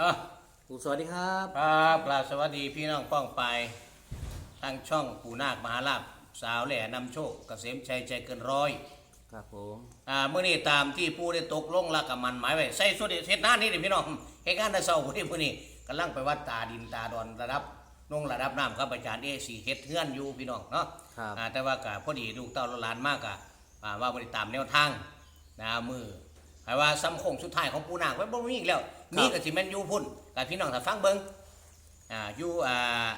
เออปูสวัสดีครับครับกราบสวัสดีพี่น้องป้องไปทางช่องปู่นาคมหาลาภสาวแหล่นำโชคเกษมชัยใจเกินร้อยครับผมอ่าเมื่อนี้ตามที่ผู้ได้ตกลงและกับมันหมายไว้ใส่สุดเฮ็ดหน้านี่เลยพี่น้องเฮ็ดงานแต่เช้าผู้นี้ผู้นี้กำลังไปวัดตาดินตาดอนระดับลงระดับน้ำครับอาจารย์เอสีเฮ็ดเฮือนอยู่พี่น้องเนาะครับอ่าแต่ว่าก็พอดีลูกเต้าหลานมากอะอ่าว่าบริตามแนวทางนะมือ หมายว่าซ้ำโคงสุดท้ายของปูนางไว้บ่มีอีกแล้วมีก็สิแม่นอยู่พุ่นกับพี่น้องถ้าฟังเบิ่งอ่าอยู่อ่า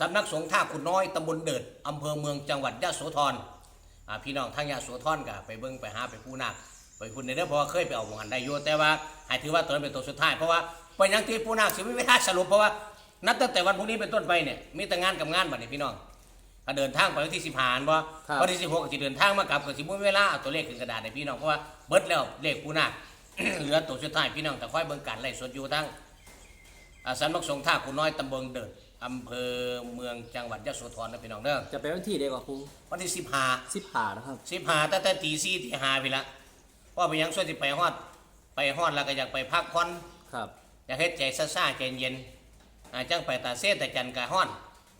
สำนักสงฆ์ท่าขุนน้อยตำบลเดิดอำเภอเมืองจังหวัดยะโสธรอ่าพี่น้องทางยะโสธรก็ไปเบิ่งไปหาไปปูนาคไปพุ่นในเด้อเพราะว่าเคยไปเอาหมหันได้อยู่แต่ว่าให้ถือว่าตัวนั้นเป็นตัวสุดท้ายเพราะว่าไปยังที่ปูนาคสิมีเวลาสรุปเพราะว่านับตั้งแต่วันพรุ่งนี้เป็นต้นไปเนี่ยมีแต่งานกับงานบัดนี้พี่น้อง ก็เดินทางไปวันที่สิบหานบ่ครับ วันที่สิบหกก็จะเดินทางมากลับก็สิบ่มีเวลาเอาตัวเลขขึ้นกระดาษให้พี่น้องเพราะว่าเบิดแล้วเลขปูนาคเหลือตัวสุดท้ายพี่น้องแต่ค่อยเบิ่งการไล่สดอยู่ทั้งอ่าสำนักสงฆ์ท่าคุณน้อยตำบลเดิดอำเภอเมืองจังหวัดยะโสธรนะพี่น้องเด้อจะไปวันที่เดียวกับปูวันที่สิบห้าสิบผ่านะครับ สิบห้าตั้งแต่ตีสี่ตีห้าไปละเพราะไปยังส่วนที่ไปฮอด ไปฮอดแล้วก็อยากไปพักผ่อนครับ อยากให้ใจซ่าๆใจเย็นอ่าจังไปตาเส้แต่จันกะฮ้อน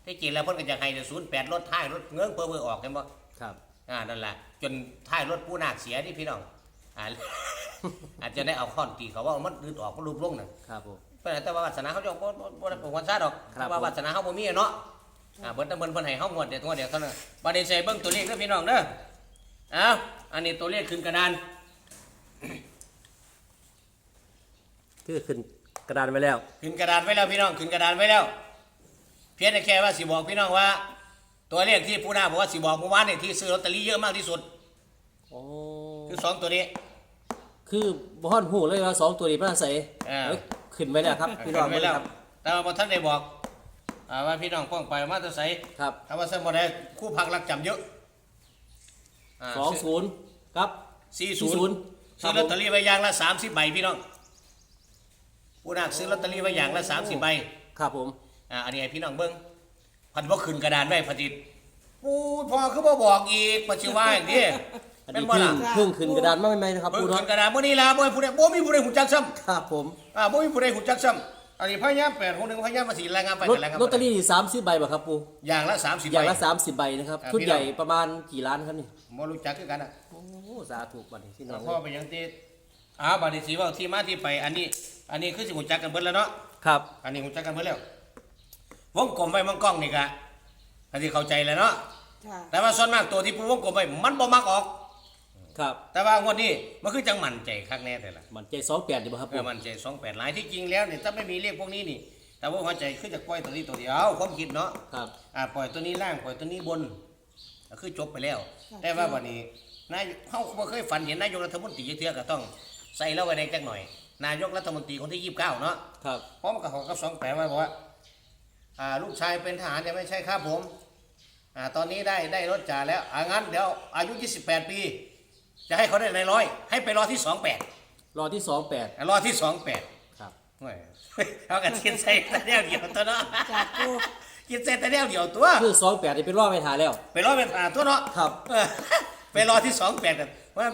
ที่จริงแล้วเพิ่นก็อยากให้ศูนย์แปดรถท้ายรถเงื้องเพื่อเพื่อออกกันบ่ครับ อ่านั่นแหละจนท้ายรถผู้นาคเสียที่พี่น้องอ่าอาจจะได้เอาค้อนตีเขาว่ามันดืดออกมันรูปลงน่ะครับผมเพิ่นแต่ว่าวาสนาเขาจะบ่บ่บ่ได้เป็นวันซาดอกครับแต่ว่าวาสนาเขาบ่มีอะเนาะอ่าเบิ่นแต่เบิ่นเพิ่นให้เฮางวดเดียวงวดเดียวเท่านั้นบัดนี้ใส่เบิ่งตัวเลขเด้อพี่น้องเด้อเอ้าอันนี้ตัวเลขขึ้นกระดานคือขึ้นกระดานไปแล้ว ขึ้นกระดานไว้แล้วพี่น้องขึ้นกระดานไว้แล้ว เพียงแต่แค่ว่าสิบอกพี่น้องว่า ตัวเลขที่ผู้นาคบอกว่าสิบอกเมื่อวานนี่ที่ซื้อลอตเตอรี่เยอะมากที่สุด โอ้คือสองตัวนี้ คือบ้านหูเลยว่าสองตัวนี้พระใส่อ่า เอ้ยขึ้นไปแล้วครับพี่น้องขึ้นไว้แล้วครับแต่ว่าบ่ท่านได้บอกอ่าว่าพี่น้องป้องไปมาแตะไสครับถ้าว่าสมบ่ได้คู่พักรักจำเยอะาสองศูนย์ครับสี่ศูนย์ครัซื้อบลอตผมเตอรี่ไว้อย่างละสามสิบใบพี่น้องผู้นักซื้อลอตเตอรี่ไว้อย่างละสามสิบใบ ครับผม อ่าอันนี้ให้พี่น้องเบิ้งพันว่าขึ้นกระดานไว้พันจิตปูพอคือบ่บอกอีกปัจจุบันอย่างนี้อันเป็นนี้บ่เพิ่งล่ะเพิ่งขึ้นกระดานมาใหม่ๆนะครับเบิ้ปูงเนาะขึ้นกระดานมื้อนี้ล่ะบ่ให้ผู้ใดบ่มีผู้ใดหูจักซ้ำครับผมอ่าบ่มีผู้ใดหูจักซ้ำอันนี้พยายามแปดคนหนึงพยายามมาสีรายงานไปรถกันแล้วครับลอตเตอรี่สามสิบใบป่ะครับปูอย่างละ30อใบย่างละสามสิบใบนะครับอ่าชุดพี่น้องใหญ่ประมาณกี่ล้านครับนี่บ่รู้จักคือกันน่ะ โอ้สาธุบัดนี้พี่น้องพ่อไปยังที่อ้าวบัดนี้สิเว่าที่มาที่ไป อันนี้ อันนี้คือสิหูจักกันเบิดแล้วเนาะ ครับ อันนี้หูจักกันเบิดแล้ว วงกลมไว้มังกล้องนี่กะอันที่เข้าใจแล้วเนาะค่ะแต่ว่าส่วนมากตัวที่ผู้วงกลมไว้มันบ่มักออก ครับ แต่ว่างวดนี้มันคือจังมั่นใจคักแน่แต่ละมันใจสองแปดดีป่ะครับเอปูอมั่นใจ28หลายที่จริงแล้วนี่ถ้าไม่มีเลขพวกนี้นี่ แต่ว่าหัวใจคือจะปล่อยตัวนี้ตัวเดียวความคิดเนาะ ครับ อ่าปล่อยตัวนี้ล่างปล่อยตัวนี้บนก็คือจบไปแล้ว แต่ว่าวันนี้นายเขาบ่เคยฝันเห็นนายกรัฐมนตรีเทื่อก็ต้องใส่แล้วไว้ในจักหน่อย นายกรัฐมนตรีคนที่ยี่สิบเก้าเนาะครับเพราะมันกับของกับสองแปลไว้บอกว่าอ่า ลูกชายเป็นทหารเนี่ยไม่ใช่ครับผมอ่าตอนนี้ได้ได้รถจ่าแล้วอ่างั้นเดี๋ยวอายุ 28 ปี จะให้เขาได้ในร้อย ให้ไปรอที่ 28 รอที่สองแปดอ่ารอที่ 28 ครับโอ้ยเอากันคิดใส่แต่เดียวเดียวตัวเนาะจากปูคิดใส่แต่เดียวเดียวตัวคือสองแปดนี่เป็นรอบไปหาแล้ว ไปรอเป็นทหารตัวเนาะครับเออไปรอที่ 28กันว่า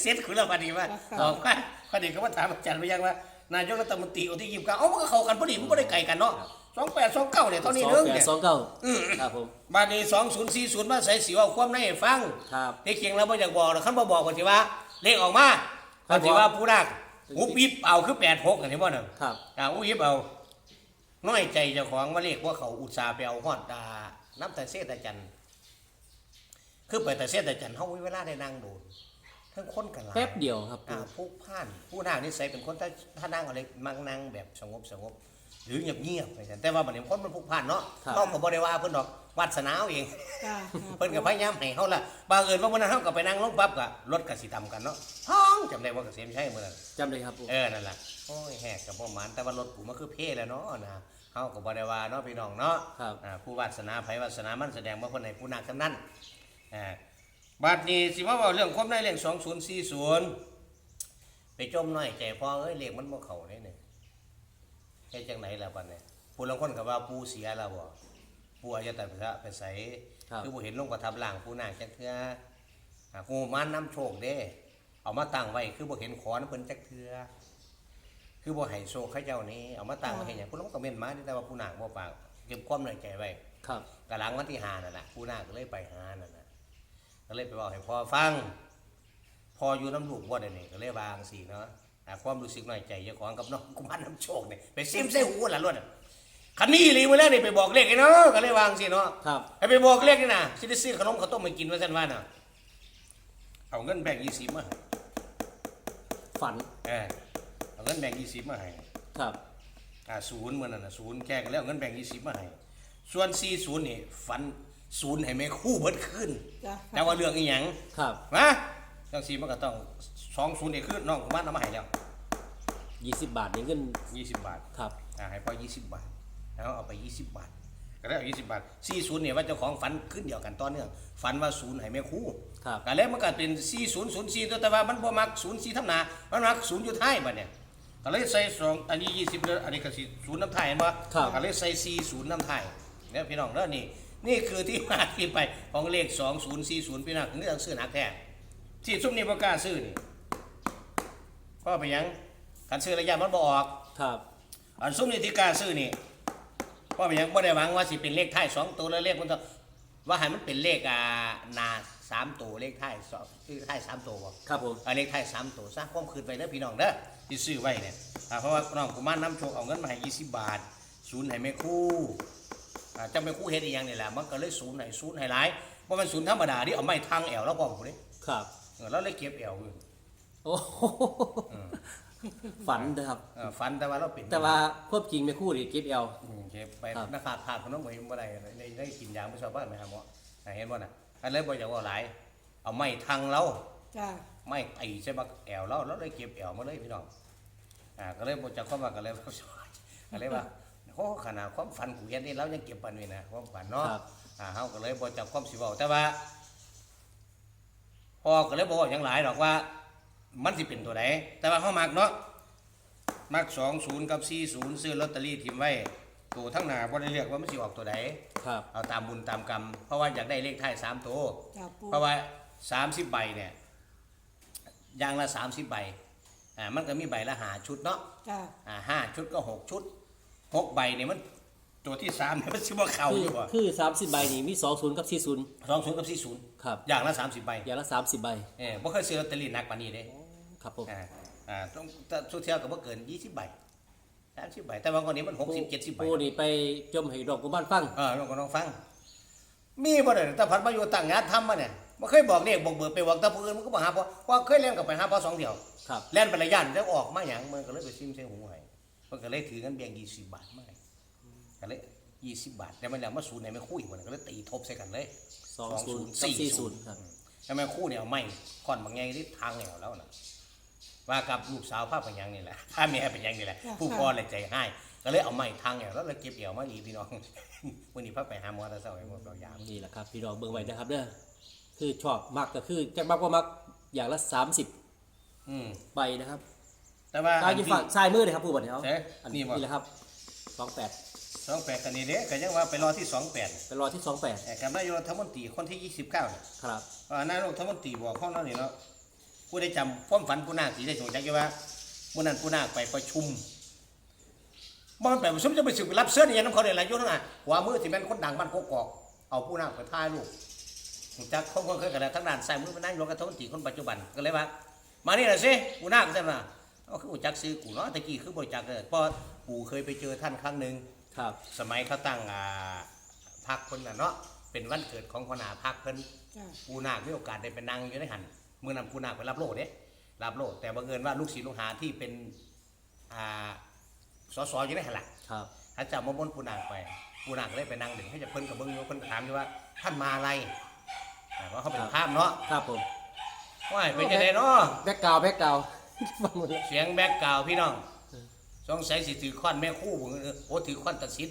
เซ็ตคุณแล้วพอดีว่าออกมาพอดีเขามาถามอาจารย์ไปยังว่านายกรัฐมนตรีคนที่ยี่สิบเก้าเอ้ามันก็เข้ากันพอดีมันไม่ได้ไกลกันเนาะ สองแปดสองเก้าเนี่ยเท่านี้สองเรื่องแปดเนี่ย สองเก้าอืม ครับผมบ้านนี้สองศูนย์สี่ศูนย์มาใส่สีว่าความในให้ฟังครับที่เคียงเราไม่อยากบอกหรอกขั้นบ่บอกกันสิว่า เลขออกมาครัเขาบสิว่าผู้นักอุบอิบเอาคือแปดหกอันนี้บ่เนี่ยครับ อ่าอุบอิบเอาน้อยใจเจ้าของว่าเลขว่าเขาอุตส่าห์ไปเอาฮอดดาน้ำแต่เสตจันทร์คือไปแต่เสตจันทร์เขามีเวลาได้นั่งดูทั้งคนกันหลาย แป๊บเดียวครับอ่าผู้พ่านผู้นางนิสัยเป็นคนถ้าถ้านั่งอะไรมังนั่งแบบสงบสงบ หรือเงียบเงียบๆไปกันแต่ว่าบัดนี้คนมันผู้พ่านเนาะครับ ต้องก็บ่ได้ว่าเพิ่นดอกวัสนาเอาเองค่ะเพิ่นก็พยายามให้เฮาล่ะบางเอิญว่ามื้อนั้นเฮาก็ไปนั่งลงปั๊บก็รถก็สิตำกันเนาะท้องจำได้ว่าเกษมชัยมื้อนั้น จำเลยครับผม เออ นั่นล่ะโอ้ยแหกกับบ่หมานแต่ว่ารถกูมันคือเพ่แล้วเนาะนะเฮาก็บ่ได้ว่าเนาะพี่น้องเนาะครับ อ่าผู้วาสนาไผวาสนามันแสดงว่าเพิ่นให้ผู้นักทั้งนั้นอ่าบัดนี้สิมาเว้าเรื่องความในเรื่อง2040 ไปจมน้อยใจพอเอ้ยเลขมันบ่เข้าเด้เนี่ย เฮ็ดจังไหนล่ะบัดนี้ผู้ลางคนก็ว่าปู่เสียแล้วบ่ปู่อาจจะแต่พระไปใส่ครับคือบ่เห็นลงประทับล่างผู้นาคจักเทื่ออ่ากูมานำโชคเด้เอามาตั้งไว้คือบ่เห็นขอนำเพิ่นจักเทื่อคือบ่ให้โชคเขาเจ้านี้เอามาตั้งไว้ให้หยังผู้ลางก็เม่นมาแต่ว่าผู้นางบ่ปากเก็บความในใจไว้ครับกหลังวันที่ห้านั่นน่ะผู้นางก็เลยไปหานั่นน่ะก็เลยไปบอกให้พ่อฟังพ่ออยู่น้ำลูกบ่ได้นี่ก็เลยวาจั่งสิเนาะอ่า ความรู้สึกน้อยใจเจ้าของกับน้องกุมารน้ำโชคนี่ไปซิมใส่หูล่ะล้วนคันนี้อีหลีมาแล้วนี่ไปบอกเลขไอ้เนาะก็เลยวาจั่งสิเนาะครับให้ไปบอกเลขนี่นะสิได้ซื้อขนมข้าวต้มมากินว่าซั่นว่าน่ะเอาเงินแบ่ง20มาให้ฝันเออเอาเงินแบ่ง20มาให้ครับอ่าศูนย์มื้อนั้นน่ะศูนย์แก้กันแล้วเอาเงินแบ่ง20มาให้ส่วน40นี่ฝันศูนย์ให้แม่คู่เบิดขึ้นจ้ะแต่ว่าเรื่องอีหยังครับมาจังสีมันก็ต้องสองศูนย์นี่คือน้องกุมารเอามาให้แล้ว ยี่สิบบาทนี่เงิน20บาทครับ อ่าให้พ่อ20บาท แล้วเอาไป20บาท ก็ได้เอา20บาท40เนี่ยว่าเจ้าของฝันขึ้นเดียวกันต่อเนื่องฝันว่าศูนย์ให้แม่คู่ครับก็แล้วมันก็เป็น4004ตัวแต่ว่ามันบ่มัก04ทำหน้ามันมัก0อยู่ท้ายบัดเนี่ยก็เลยใส่สองอันนี้20เด้ออันนี้ก็สิศูนย์น้ำไทายเห็นบ่ครับก็เลยใส่40น้ำไทายเนี่ยพี่น้องเด้อนี่นี่คือที่มาที่ไปของเลข2040พี่น้องถึงต้องซื้อหนักแท้ที่ซุมนี้บ่กล้าซื้อนี่เพราะไปหยัง คันซื้อระยะมันบ่ออกครับ อันซุมนี้ที่กล้าซื้อนี่เพราะไปหยังบ่ได้หวังว่าสิเป็นเลขท้ายสองตัวแล้วเลขมันต้องว่าให้มันเป็นเลขอ่าหนาสามตัวเลขท้ายสองเลขท้ายสามตัวบ่ ครับผม เอาเลขท้ายสามตัวสร้างความคืนไปเด้อพี่น้องเด้อที่ซื้อไว้เนี่ยอ่าเพราะว่าน้องกุมารน้ำโชคเอาเงินมาให้20บาทศูนย์ให้แม่ครู่อ่าเจ้าแม่ครู่เฮ็ดอีหยังนี่แหละมันก็เลยศูนย์ให้ศูนย์ให้หลายบ่แม่นศูนย์ธรรมดาที่เอาไม้ทางแอวแล้วพร้อมพุ่นนี่ครับ เออแล้วเลยเก็บแอวอยู่ โอ้โห ฝันนะครับ เออฟันแต่ว่าเราเป็นแต่ว่าควบจริงไม่คู่นี่เก็บเอลอืมเก็บไปครับ หน้าขาดขาดขนมบ่เห็นบ่ได้ได้ได้กินยางบ่ชาวบ้านไหมครับหมออ่าเห็นบ่น่ะอันเลยบ่อยากว่าหลาย เอาไม้ทางเรา จ้ะไม่ไอ้ใช่บักแอวเราเราเลยเก็บแอวมาเลยพี่น้องอ่าก็เลยบ่จักความว่าก็เลยก็เลยว่าโอ้ขนาดความฝันกูเห็นนี่เรายังเก็บปันไว้นะความฝันเนาะครับ อ่าเฮาก็เลยบ่จักความสิเว้าแต่ว่าพ่อก็เลยบ่เว้าหยังหลายดอกว่า มันสิเป็นตัวใดแต่ว่าเฮามักเนาะมัก20กับ40ซื้อลอตเตอรี่ทิมไว้ตัวทั้งหน้าบ่ได้เลือกว่ามันสิออกตัวใดครับ เอาตามบุญตามกรรม เพราะว่าอยากได้เลขท้ายสามตัวจ้ะปูเพราะว่าสามสิบใบเนี่ยอย่างละสามสิบใบอ่ามันก็มีใบละหาชุดเนาะจ้ะอ่าห้าชุดก็หกชุดหกใบเนี่ยมันตัวที่สามเนี่ยมันชื่อว่าเข่าคืออยู่ว่ะคือสามสิบใบนี่มีสองศูนย์กับสี่ศูนย์สองศูนย์กับสี่ศูนย์ครับอย่างละสามสิบใบอย่างละสามสิบใบเออบ่เคยซื้อลอตเตอรี่หนักกว่านี้เด้ ครับผมอ่าอ่าต้องถ้าสุดเที่ยวก็บ่เกินยี่สิบใบสามสิบใบแต่ว่าคนนี้มันหกสิบเจ็ดสิบใบปูนี่ไปจมให้ดอกกุมารฟังเออน้องก็น้องฟัง มีบ่ได้แต่พันมาอยู่ต่างงานทำมาเนี่ยบ่เคยบอกเลขบอกเบอร์ไปบอกแตะผู้อื่นมันก็บ่หาพอเพราะเคยเล่นกับไปหาพอสองเที่ยวครับ แล่นไประยะแล้วออกมาหยังมันก็เลยไปซิมใส่หูให้มันก็เลยถือเงินแบ่ง20บาทมาให้ก็เลย20บาทแต่มันแล้วมาศูนย์ไหนไม่คุยมันก็เลยตีทบใส่กันเลยสองศูนย์กับสี่ศูนย์ครับแล้วแม่คู่เนี่ยเอาไม้ค่อนบางไงที่ทางแนวแล้วน่ะ ว่ากับลูกสาวพาไปหยังนี่แหละพาแม่ไปหยังนี่แหละ ผู้พ่อเลยใจให้ก็เลยเอาไม้ทางแนวแล้วเลยเก็บเอวมาอีพี่น้องวันนี้พาไปหาหมอตะเช้าไอ้หมดเรายามนี่แหละครับ พี่น้องเบิ่งไว้นะครับเด้อคือชอบมักก็คือจักมักว่ามักอย่างละสามสิบอืมใบนะครับ แต่ว่าตาอยู่ฝั่งซ้ายมือเลยครับผู้บัดเนาเอ๊ะอันนี่นี้บ่แหละครับสองแปดสองแปดกันนี่เด้ก็ยังว่าไปรอที่สองแปดไปรอที่สองแปดแต่กับนายกรัฐมนตรีคนที่ยี่สิบเก้าเนี่ยครับอ่านายกรัฐมนตรีบอกข้อนั้นนี่เนาะ ผู้ได้จำความฝันผู้นาคสีได้สงจักอยู่ว่าเมื่อนั้นผู้นาคไปประชุมบ่มันไปประชุมจะไปสึกไปรับเสื้อนี่ยังน้ำเขาได้หลายอยุ่งนะหัวมือที่แม่นคนดังบ้านโกกอกเอาผู้นาคไปท่ายลูกรู้จักคนคนเคยกันแล้วทั้งด้านซ้ายมือเป็นนายกรัฐมนตรีคนปัจจุบันก็เลยว่า มานี่แหละสิผู้นาคใช่ไหมเอาคือรู้จักซื้อกูเนาะตะกี้คือบริจักเลยเพราะปู่เคยไปเจอท่านครั้งหนึ่งครับ สมัยเขาตั้งอ่าพักคนน่ะเนาะเป็นวันเกิดของคนหาพักเพิ่นจ้ะปูนาคมีโอกาสได้ไปนั่งอยู่ในหัน เมื่อนำปูนาคไปรับโลดเด้รับโลดแต่บังเอิญว่าลูกศิษย์ลูกหาที่เป็นอ่าสสอยู่ในหันล่ะครับอาจารย์มาบนปูนาคไปปูนาคก็เลยไปนั่งดึงให้จะเพิ่นกับเบิ้งอยู่เพิ่นก็ถามอยู่ว่าท่านมาอะไรอ่าว่าเขาเป็นภาพเนาะครับผมว่าเป็นยังไงเนาะแบ็กกราวด์แบ็กกราวด์ฟังหมดแล้วเสียงแบ็กกราวด์พี่น้องสงสัยสิถือค้อนแม่คู่ผมเออโอ้ถือค้อนตัดสิน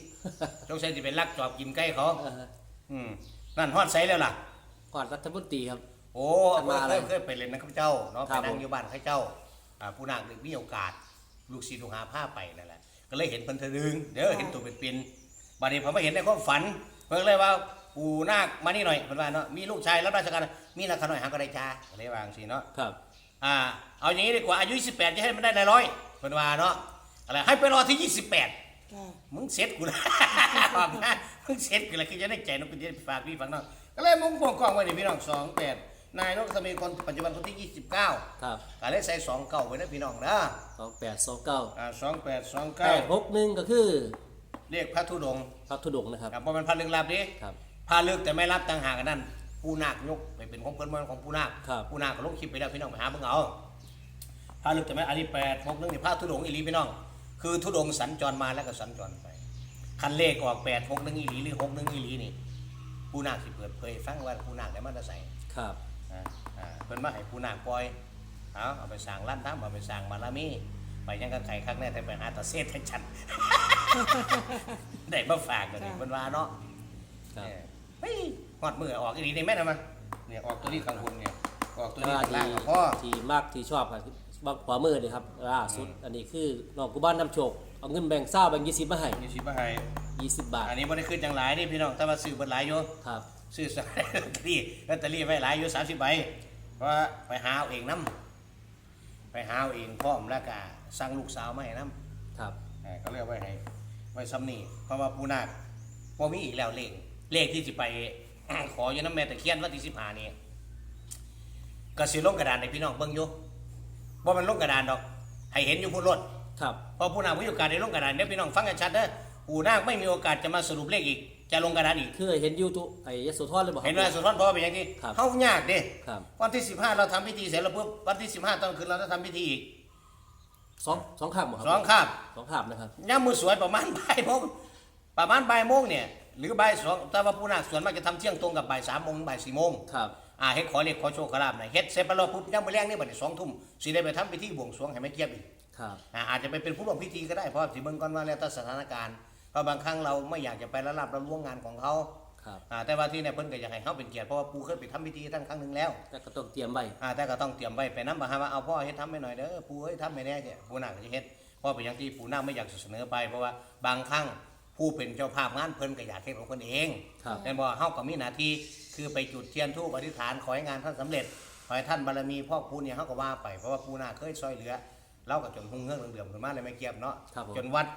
สงสัยสิเป็นลักจอบกินไก่เขาเอออืมนั่นฮอดไซแล้วล่ะก่อนรัฐมนตรีครับ โอ้ท่านมาอะไรเคยเคยไปเล่นนะข้าพเจ้าเนาะครัไปบนั่งผมอยู่บ้านข้าเจ้าอ่าผู้นาคได้มีโอกาส ลูกศิษย์ลูกหาผ้าไปนั่นแหละก็เลยเห็นเพิ่นเทะลึงเด้อเห็นตัวเป็นๆบัดนี้ผมมาเห็นในความฝัน เพิ่นเลยว่าปู่นาคมานี่หน่อยเพิ่นว่าเนาะมีลูกชายรับราชการมีราคาหน่อยหาก็ได้จ้าก็เลยวาจังซี่เนาะ ครับ อ่าเอาอย่างนี้ดีกว่าอายุ18จะให้มันได้ในร้อยเพิ่นว่าเนาะอะไรให้ไปรอที่ 28 ค่ะมึงเสร็จกูแล้วบอกนะมึงเสร็จกูแล้วคือจะได้ใจน้องคุณจะได้ฝากพี่ฝากน้องก็เลยมุ่งกวงกองไว้นี่พี่น้องสองแปด นายนกสมีคนปัจจุบันคนที่ 29ครับก็เลยใส่สองเก้าไว้นะพี่น้องนะสองแปดสองเก้าอ่าสองแปดสองแปเก้าดหกหนึ่งก็คือเรียกพระธุดงค์พระธุดงค์นะครับอ่าเพราะมันพระลึกลับดิครับพระลึกแต่ไม่รับต่างหากกันนั่นปูนาคยกไปเป็นของเพิ่นมันของปูนาคครับปูนาคก็ลงคลิปไปแล้วพี่น้องไปหาเบิ่งเอาพระลึกแต่ไม่อันนี้แปดหกหนึ่งนี่พระธุดงค์อีหลีพี่น้อง คือธุดงค์สัญจรมาแล้วก็สัญจรไป คันเลขออกแปดหกหนึ่งอีหลีหรือหกหนึ่งอีหลีนี่ปูนาคสิเปิดเผยฟังว่าปูนาคได้มาจะใส่ ครับ อ่าอ่าเพิ่นมาให้ปูนาคปล่อยเอาเอาไปสร้างร้านทำเอาไปสร้างบารมี ไปยังกับไข่คักแน่แต่ไปหาตาเศษให้ฉัน ได้มาฝากกันนี่เพิ่นว่าเนาะครับเออเฮ้ยหอดมือออกอีหลีนี่แม่นเอามาเนี่ยออกตัวนี้ข้างบนเนี่ยออกตัวนี้ว่าข้างที่ล่างก็พอ ที่มากที่ชอบครับบางขวามือนี่ครับล่าสุด อันนี้คือน้องกูบ้านนำโชคเอาเงินแบ่งเศร้าแบ่งยี่สิบมาให้มีสิบมาให้ยี่สิบบาทอันนี้บ่ได้ขึ้นจังหลายนี่พี่น้องแต่ว่าซื้อเบิดหลายอยู่ ครับ ซื้อสายลอตเตอรี่ลอตเตอรี่ไว้หลายอยู่30ใบเพราะว่าไปหาเอาเองนํไปหาเอาเองพร้อมแล้วก็สั่งลูกสาวมาให้นํครับเอ่อเขาเรียกไว้ให้ไว้ซ้ำนี่เพราะว่าปูนาคบ่มีอีกแล้วเลขเลขที่สิไป ขออยู่น้ำแม่ตะเคียนวันที่15นี่ก็สิลงกระดานให้พี่น้องเบิ่งอยู่บ่มันลงกระดานดอก ให้เห็นอยู่พุ่นรถ ครับ เพอผู้นาคมีโอกาสได้ลงกระดานเดี๋ยวพี่น้องฟังกันชัดเด้อปูนาคไม่มีโอกาสจะมาสรุปเลขอีก จะลงกระดานอีก คือเห็นยูทูไอ้ยโสธรเลยบอกเห็นว่าสุดท้อนเพราะว่าเป็นอย่างนี้ครับ เฮายากเด้ครับวันที่ 15 เราทำพิธีเสร็จแล้วปุ๊บวันที่ 15ตอนคืนเราจะทำพิธีอีกสองสองข้ามบ่ครับสองคาบสองข้ามนะครับ ย่ามมือสวยประมาณ บ่ายโมงประมาณบ่ายโมงเนี่ยหรือบ่ายสองแต่ว่าผู้นาคส่วนมากจะทำเที่ยงตรงกับบ่ายสามโมงบ่ายสี่โมงครับ อ่าเฮ็ดขอเลขขอโชคขอลาบหน่อยเฮ็ดเสร็จไปแล้วปุ๊บย่ามมื้อแรกนี่บัดนี้สองทุ่มสิได้ไปทำพิธีบวงสรวงให้แม่เกียบอีก ครับ อ่าอาจจะไปเป็นผู้ร่วมพิธีก็ได้เพราะสิเบิ่งก่อนว่าแล้วแต่สถานการณ์ เพราะบางครั้งเราไม่อยากจะไปละลาบละล่วงงานของเขาครับอ่าแต่ว่าที่เนี่ยเพิ่นก็อยากให้เขาเป็นเกียรติเพราะว่าปูเคยไปทำพิธีตั้งครั้งหนึ่งแล้วแต่ก็ต้องเตรียมไว้อ่าแต่ก็ต้องเตรียมไว้ไปน้ำบาฮาว่าเอาพ่อเฮ็ดทำให้หน่อยเด้อปูเฮ้ยทำไม่แน่เจ้ปูนาคก็จะเฮ็ดเพราะเป็นอย่างที่ปูนาคไม่อยากจะเสนอไป เพราะว่าบางครั้งผู้เป็นเจ้าภาพงานเพิ่นก็อยากเฮ็ดของเพิ่นเอง ครับ แต่บ่เฮาก็มีหน้าที่คือไปจุดเทียนธูปอธิษฐานขอให้งานท่านสำเร็จขอให้ท่านบารมีพ่อคูณเนี่ยเฮาก็ว่าไปเพราะว่าปูนาคเคยช่วยเหลือเราก็จนหุ่งเฮืองเดือมขึ้นมาเลยไม่เกียบเนาะครับผม จนวัด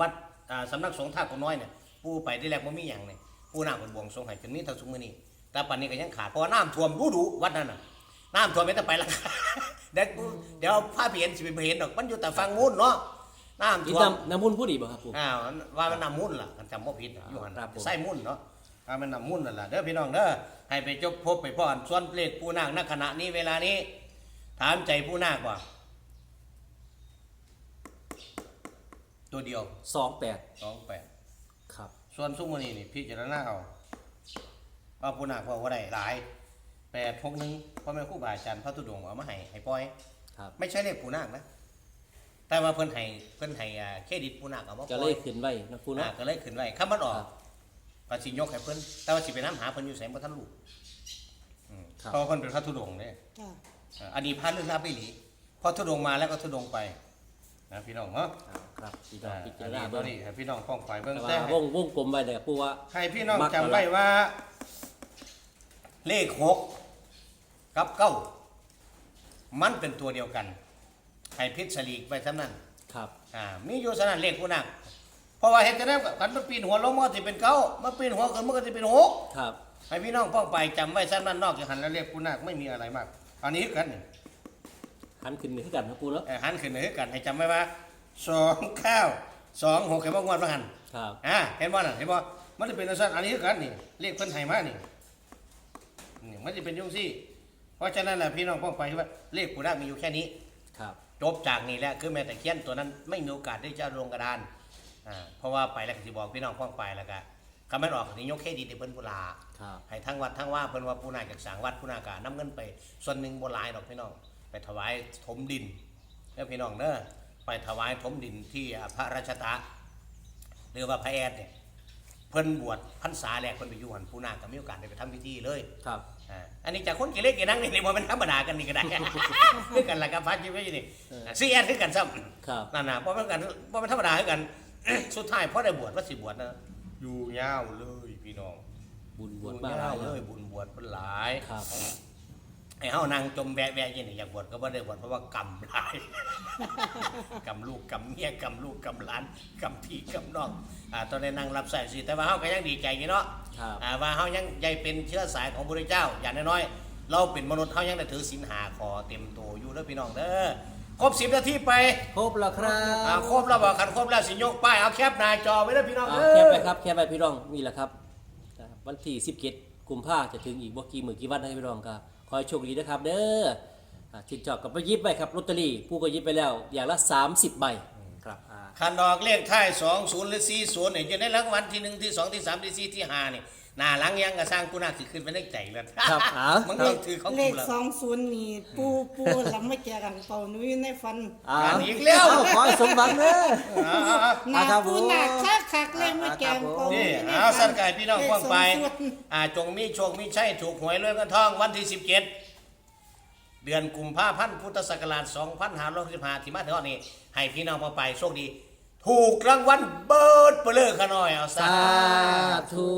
วัด อ่าสำนักสงฆ์ท่าตัวน้อยเนี่ยปูไปที่แรกบ่มีหยังเนี่ยปูนาคเพิ่นบวงสรวงให้จนนี้เท่าสุมื้อนี้แต่ปัจจุบันนี้ก็ยังขาดเพราะว่าน้ำท่วมดูๆวัดนั่นน่ะน้ำท่วมไม่ต้องไปละ เดี๋ยวกูเดี๋ยวพาไปเห็นสิไปเห็นดอกมันอยู่แต่ฟังมูลเนาะน้ำกินท่วม น้ำน้ำมุนผู้ดีบ่ครับปู่อ้าวว่ามันน้ำมุ่นล่ะกันจำบ่ผิดน่ะอยู่หันครับผมใส่มุ่นเนาะว่ามันน้ำมุ่นนั่นล่ะเด้อพี่น้องเด้อให้ไปจบพบไปพ่อนส่วนเลขผู้นาคณขณะนี้เวลานี้ ถามใจผู้นาคว่า ตัวเดียวสองแปดสองแปดครับส่วนซุมอนี้นี่พี่จารณาเอาว่าผู้นาคว่าว่าได้หลายแปดหกหนึ่งเพราะแม่ครูบาอาจารย์พระตุดงค์เอามาให้ให้ปล่อย ครับไม่ใช่เลขผู้นาคนะแต่ว่าเพิ่นให้เพิ่นให้อ่าเครดิตผู้นาคเอามาปจะล่เลอยยขึ้นไว้นะปู่อ่าเนาะก็เลยขึ้นไว้คำมันออกครับก็สิยกให้เพิ่นแต่ว่าสิไปน้ำหาเพิ่นอยู่ไสบ่ทันรู้อืมครับ เพราะว่าเพิ่นเป็นพระธุดงค์เด้ค่ะอ่าอันนี้พระเรื่องลับอีหลีพอธุดงค์มาแล้วก็ธุดงค์ไปนะพี่น้องเนาะอ่า ครับพี่น้ออ่างพิอัจานรนี้ณาตัเบิ่วงนี้ให้พี่น้องป้องฝ่ายเบิ่งแต่แต่ว่าวงวงกลมไว้เนี่ยปู่ว่าให้พี่น้องมัก จำเอาละไว้ว่า เลขหกกับเก้ามันเป็นตัวเดียวกันให้พิษสลีกไปซำนั้น ครับอ่ามีอยู่สนั่นเลขผู้นักเพราะว่าเห็นจะได้ขันมันปีนหัวลงมันก็สิเป็นเก้ามันปีนหัวขึ้นมันก็สิเป็นหกครับให้พี่น้องป้องไปจำไว้สั้นนั้นนอกจากหันแล้วเรียกผู้นักไม่มีอะไรมาก อันนี้คือกันนี่หันขึ้นขึ้นกันนะปู่เนาะ เอ่อหันขึ้นคือกันให้จำไว้ว่า สองข้าวสองหกเห็นว่างวดว่าหันครับอ่าเห็นว่าน่ะเห็นว่ามันจะเป็นลักษณะอันนี้คือกันนี่เรียกเพิ่นไห้มานี่นี่มันจะเป็นอยุ่จังซี่ เพราะฉะนั้นแหละพี่น้องป้องไปว่าเลขผู้นักมีอยู่แค่นี้ ครับ จบจากนี้แล้วคือแม้แต่เขียนตัวนั้นไม่มีโอกาสที่จะลงกระดานอ่าเพราะว่าไปแล้วก็สิบอกพี่น้องพ้องไปแล้วก็คำมันออกนี่ยกเครดิตให้เพิ่นพุลาครับ ให้ทั้งวัดทั้งว่าเพิ่นว่าผู้นาจากสร้างวัดผู้นากานํเงินไป ส่วนหนึ่งบ่หลายดอกพี่น้อง ไปถวายถมดินเด้อพี่น้องเด้อ ไปถวายถมดินที่พระราชตะ หรือว่าพระแอดเนี่ยเพิ่นบวชพรรษาแรกเพิ่นไปอยู่หันผู้นาคก็มีโอกาสได้ไปทำพิธีเลยครับอ่าอันนี้จากคนกี่เล็กกี่นังนี่นี่บ่แมันธรรมดากันนี่ก็ได้ คือกันละกับพระชีวิตอยู่นี่เออซีแอดคือกันซ้ำครับนั่นน่ะบ่แม่นกันบ่แม่นธรรมดาคือกัน สุดท้ายพอได้บวชว่าสิบวชนะอยู่ยาวเลยพี่น้องบุญบบุวญชมาหยาลายวเลแล้วยบุญบวชเป็นหลายครับ ให้เฮานั่งจมแวะแวะอยินอยากบวชก็บ่ได้บวชเพราะว่ากรรมหลาย กรรมลูกกรรมเมียกรรมลูกกรรมหลานกรรมพี่กรรมน้องอ่าตอนได้นั่งรับใส่สิแต่ว่าเฮาก็ยังดีใจอยู่เนาะครับอ่าว่าเฮายังใหญ่เป็นเชื้อสายของพระเจ้า อย่างน้อยๆเราเป็นมนุษย์เฮายังได้ถือศีลหาขอเต็มตัวอยู่เด้อพี่น้องเด้อครบ10นาทีไปครบแล้วครับอ่าครบแล้วบ่คันครบแล้วสิยกป้ายเอาแคปหน้าจอไว้เด้อพี่น้องอ่าเด้อ แคปไปครับแคปไปพี่น้องนี่แหละครับอ่าวันที่17กุมภาจะถึงอีกบ่กี่มื้อกี่วันนะครับพี่น้องครับ ขอให้โชคดีนะครับเด้อชินจอบกับไปยิบไปครับลอตเตอรี่ผู้ก็ยิบไปแล้วอย่างละ 30 ใบครับคันดอกเลขท้าย 20 หรือ 40เนี่ยจะได้รางวัลที่หนึ่งที่สองที่สามที่สี่ที่ห้านี่ หน้าหลังยังก็สร้างกูน่าสิขึ้นไปในใจแล้วครับอ้าวมันก็ถือของเลกูขแล้วสองศูนย์นี่ปูปูลำไม่แก่กันเป่านุ้ยในฟันอ่าอ่านอีกแล้วขอให้สมหวังเด้อ อ่าอ่าอ่าหนาครับปูผมหนาคักคักๆเลยไม่แก่เป่านี่นุ้ยในเอาฟัสั้นกายพี่น้องกว้างไป เลขสองศูนย์ อ่าจงมีโชคมีชัยถูกหวยรวยเงินทองวันที่ 17 เดือนกุมภาพันธ์พุทธศักราช2565ที่มาถึงตอนนี้ ให้พี่น้องพอไปโชคดี ถูกรางวัลเบิร์ดเปลือขน่อยเอาซะ สาธุ